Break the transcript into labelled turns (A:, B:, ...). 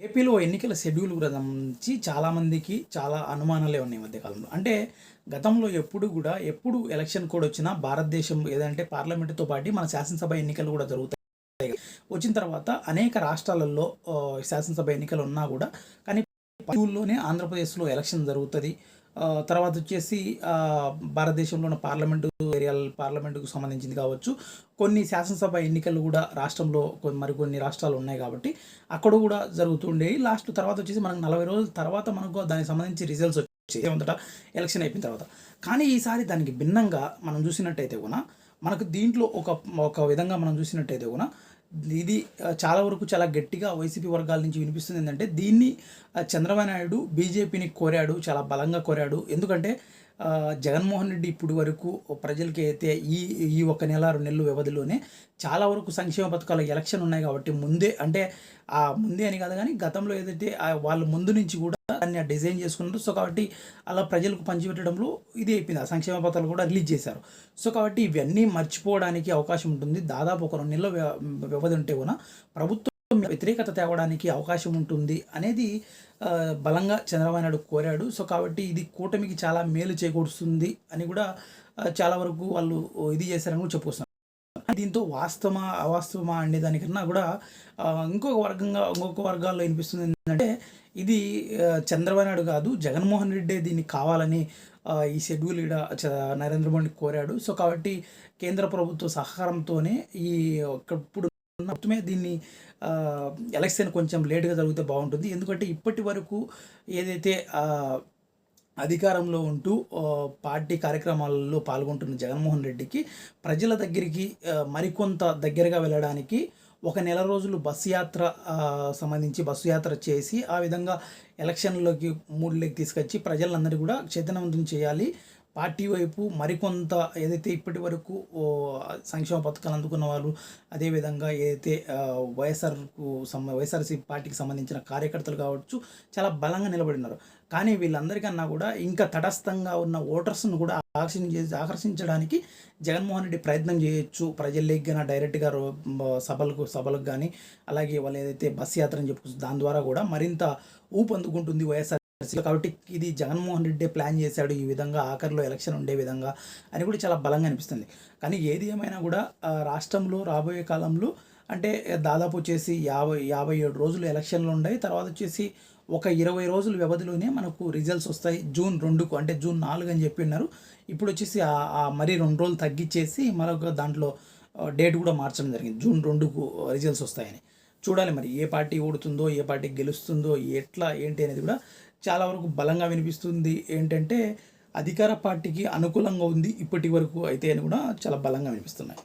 A: ఏపీలో ఎన్నికల షెడ్యూల్ గురించి చాలామందికి చాలా అనుమానాలే ఉన్నాయి ఈ మధ్యకాలంలో. అంటే గతంలో ఎప్పుడు కూడా ఎప్పుడు ఎలక్షన్ కోడ్ వచ్చినా భారతదేశం ఏదంటే పార్లమెంటుతో పాటు మన శాసనసభ ఎన్నికలు కూడా జరుగుతాయి. వచ్చిన తర్వాత అనేక రాష్ట్రాలలో శాసనసభ ఎన్నికలు ఉన్నా కూడా కానీ షెడ్యూల్లోనే ఆంధ్రప్రదేశ్లో ఎలక్షన్ జరుగుతుంది. తర్వాత వచ్చేసి భారతదేశంలో ఉన్న పార్లమెంటు ఏరియాల పార్లమెంటుకు సంబంధించింది కావచ్చు. కొన్ని శాసనసభ ఎన్నికలు కూడా రాష్ట్రంలో కొన్ని మరికొన్ని రాష్ట్రాలు ఉన్నాయి కాబట్టి అక్కడ కూడా జరుగుతుండేవి లాస్ట్ తర్వాత వచ్చేసి మనకు నలభై రోజుల తర్వాత మనకు దానికి సంబంధించి రిజల్ట్స్ వచ్చేది ఏమంతటా ఎలక్షన్ అయిపోయిన తర్వాత. కానీ ఈసారి దానికి భిన్నంగా మనం చూసినట్టయితే కూడా మనకు దీంట్లో ఒక ఒక విధంగా మనం చూసినట్టయితే కూడా ఇది చాలా వరకు చాలా గట్టిగా వైసీపీ వర్గాల నుంచి వినిపిస్తుంది ఏంటంటే దీన్ని చంద్రబాబు నాయుడు బీజేపీని కోరాడు చాలా బలంగా కోరాడు. ఎందుకంటే జగన్మోహన్ రెడ్డి ఇప్పుడు వరకు ప్రజలకి అయితే ఈ ఈ ఒక నెల రెండు నెలల వ్యవధిలోనే చాలా వరకు సంక్షేమ పథకాల ఎలక్షన్ ఉన్నాయి కాబట్టి ముందే అంటే ఆ ముందే అని కాదు కానీ గతంలో ఏదైతే వాళ్ళ వాళ్ళు ముందు నుంచి కూడా దాన్ని డిజైన్ చేసుకున్నారు. సో కాబట్టి అలా ప్రజలకు పంచిపెట్టడంలో ఇది అయిపోయింది. ఆ సంక్షేమ పథకాలు కూడా రిలీజ్ చేశారు. సో కాబట్టి ఇవన్నీ మర్చిపోవడానికి అవకాశం ఉంటుంది. దాదాపు ఒక రెండు నెలల వ్యవధి ఉంటే కూడా ప్రభుత్వం వ్యతిరేకత తేవడానికి అవకాశం ఉంటుంది అనేది బలంగా చంద్రబాబు నాయుడు కోరాడు. సో కాబట్టి ఇది కూటమికి చాలా మేలు చేకూరుస్తుంది అని కూడా చాలా వరకు వాళ్ళు ఇది చేశారని కూడా చెప్పుకొస్తున్నారు దీంతో వాస్తవమా అవాస్తవమా అనే దానికన్నా కూడా ఇంకొక వర్గంగా ఇంకొక వర్గాల్లో వినిపిస్తుంది ఏంటంటే ఇది చంద్రబాబు నాయుడు కాదు జగన్మోహన్ రెడ్డి దీన్ని కావాలని ఈ షెడ్యూల్ ఇడ చ- నరేంద్ర మోడీ కోరాడు. సో కాబట్టి కేంద్ర ప్రభుత్వ సహకారంతోనే ఈ ఇప్పుడు మొత్తమే దీన్ని ఎలక్షన్ కొంచెం లేట్గా జరిగితే బాగుంటుంది. ఎందుకంటే ఇప్పటి వరకు ఏదైతే అధికారంలో ఉంటూ పార్టీ కార్యక్రమాలలో పాల్గొంటున్న జగన్మోహన్ రెడ్డికి ప్రజల దగ్గరికి మరికొంత దగ్గరగా వెళ్ళడానికి ఒక నెల రోజులు బస్సు యాత్ర సంబంధించి బస్సు యాత్ర చేసి ఆ విధంగా ఎలక్షన్లోకి మూడులోకి తీసుకొచ్చి ప్రజలందరూ కూడా చైతన్యవంతం చేయాలి. పార్టీ వైపు మరికొంత ఏదైతే ఇప్పటి వరకు సంక్షేమ పథకాలు అందుకున్న వాళ్ళు అదేవిధంగా ఏదైతే వైఎస్ఆర్కు సంబ వైఎస్ఆర్సీ పార్టీకి సంబంధించిన కార్యకర్తలు కావచ్చు చాలా బలంగా నిలబడినారు. కానీ వీళ్ళందరికన్నా కూడా ఇంకా తటస్థంగా ఉన్న ఓటర్స్ను కూడా ఆకర్షణ ఆకర్షించడానికి జగన్మోహన్ రెడ్డి ప్రయత్నం చేయొచ్చు. ప్రజల్లోకి కానీ డైరెక్ట్గా సభలకు సభలకు కానీ అలాగే వాళ్ళు ఏదైతే బస్ యాత్ర అని చెప్పుకోవచ్చు దాని ద్వారా కూడా మరింత ఊపందుకుంటుంది వైఎస్ఆర్ కాబట్టి ఇది జగన్మోహన్ రెడ్డి ప్లాన్ చేశాడు ఈ విధంగా ఆఖరిలో ఎలక్షన్ ఉండే విధంగా అని కూడా చాలా బలంగా అనిపిస్తుంది. కానీ ఏది ఏమైనా కూడా రాష్ట్రంలో రాబోయే కాలంలో అంటే దాదాపు వచ్చేసి యాభై యాభై ఏడు రోజులు ఎలక్షన్లు ఉన్నాయి తర్వాత వచ్చేసి ఒక ఇరవై రోజుల వ్యవధిలోనే మనకు రిజల్ట్స్ వస్తాయి. జూన్ రెండుకు అంటే జూన్ నాలుగు అని చెప్పి ఉన్నారు. ఇప్పుడు వచ్చేసి మరీ రెండు రోజులు తగ్గించేసి మరొక దాంట్లో డేట్ కూడా మార్చడం జరిగింది. జూన్ రెండుకు రిజల్ట్స్ వస్తాయని. చూడాలి మరి ఏ పార్టీ ఓడుతుందో ఏ పార్టీ గెలుస్తుందో ఎట్లా ఏంటి అనేది కూడా చాలా వరకు బలంగా వినిపిస్తుంది. ఏంటంటే అధికార పార్టీకి అనుకూలంగా ఉంది ఇప్పటి వరకు అయితే అని కూడా చాలా బలంగా వినిపిస్తున్నాయి.